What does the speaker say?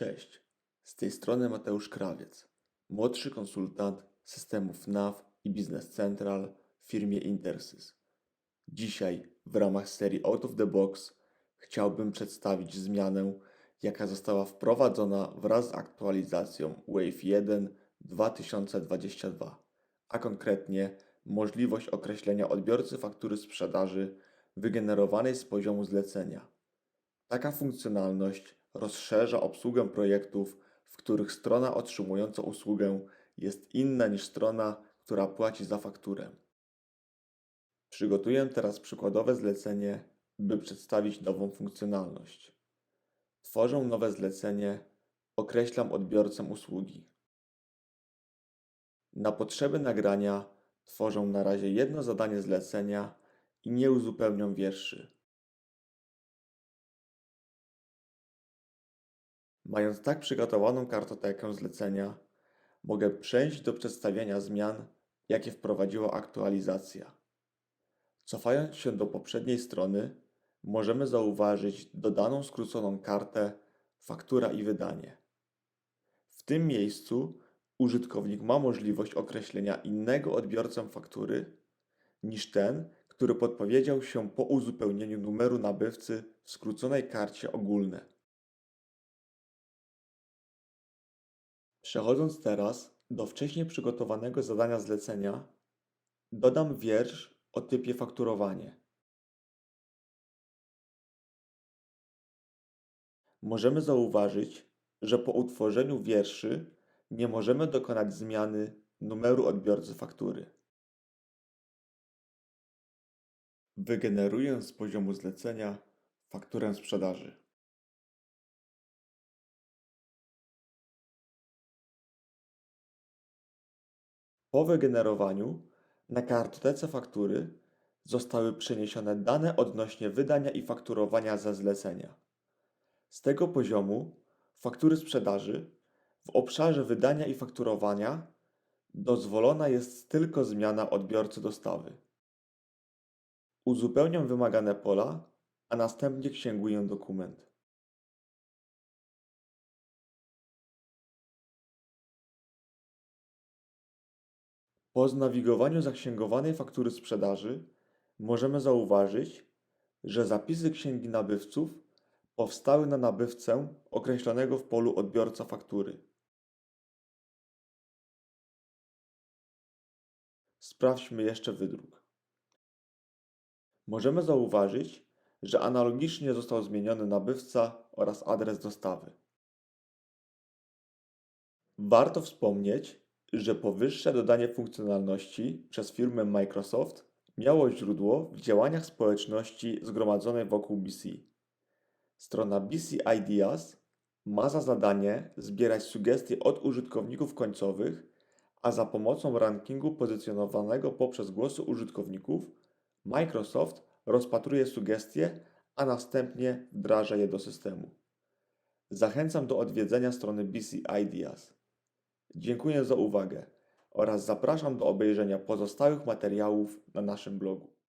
Cześć, z tej strony Mateusz Krawiec, młodszy konsultant systemów NAV i Business Central w firmie Intersys. Dzisiaj w ramach serii Out of the Box chciałbym przedstawić zmianę, jaka została wprowadzona wraz z aktualizacją Wave 1 2022, a konkretnie możliwość określenia odbiorcy faktury sprzedaży wygenerowanej z poziomu zlecenia. Taka funkcjonalność rozszerza obsługę projektów, w których strona otrzymująca usługę jest inna niż strona, która płaci za fakturę. Przygotuję teraz przykładowe zlecenie, by przedstawić nową funkcjonalność. Tworzę nowe zlecenie, określam odbiorcę usługi. Na potrzeby nagrania tworzę na razie jedno zadanie zlecenia i nie uzupełniam wierszy. Mając tak przygotowaną kartotekę zlecenia, mogę przejść do przedstawiania zmian, jakie wprowadziła aktualizacja. Cofając się do poprzedniej strony, możemy zauważyć dodaną skróconą kartę faktura i wydanie. W tym miejscu użytkownik ma możliwość określenia innego odbiorcę faktury niż ten, który podpowiedział się po uzupełnieniu numeru nabywcy w skróconej karcie ogólne. Przechodząc teraz do wcześniej przygotowanego zadania zlecenia, dodam wiersz o typie fakturowanie. Możemy zauważyć, że po utworzeniu wierszy nie możemy dokonać zmiany numeru odbiorcy faktury. Wygeneruję z poziomu zlecenia fakturę sprzedaży. Po wygenerowaniu na kartotece faktury zostały przeniesione dane odnośnie wydania i fakturowania ze zlecenia. Z tego poziomu faktury sprzedaży w obszarze wydania i fakturowania dozwolona jest tylko zmiana odbiorcy dostawy. Uzupełniam wymagane pola, a następnie księguję dokument. Po znawigowaniu zaksięgowanej faktury sprzedaży możemy zauważyć, że zapisy księgi nabywców powstały na nabywcę określonego w polu odbiorca faktury. Sprawdźmy jeszcze wydruk. Możemy zauważyć, że analogicznie został zmieniony nabywca oraz adres dostawy. Warto wspomnieć, że powyższe dodanie funkcjonalności przez firmę Microsoft miało źródło w działaniach społeczności zgromadzonej wokół BC. Strona BC Ideas ma za zadanie zbierać sugestie od użytkowników końcowych, a za pomocą rankingu pozycjonowanego poprzez głosy użytkowników Microsoft rozpatruje sugestie, a następnie wdraża je do systemu. Zachęcam do odwiedzenia strony BC Ideas. Dziękuję za uwagę oraz zapraszam do obejrzenia pozostałych materiałów na naszym blogu.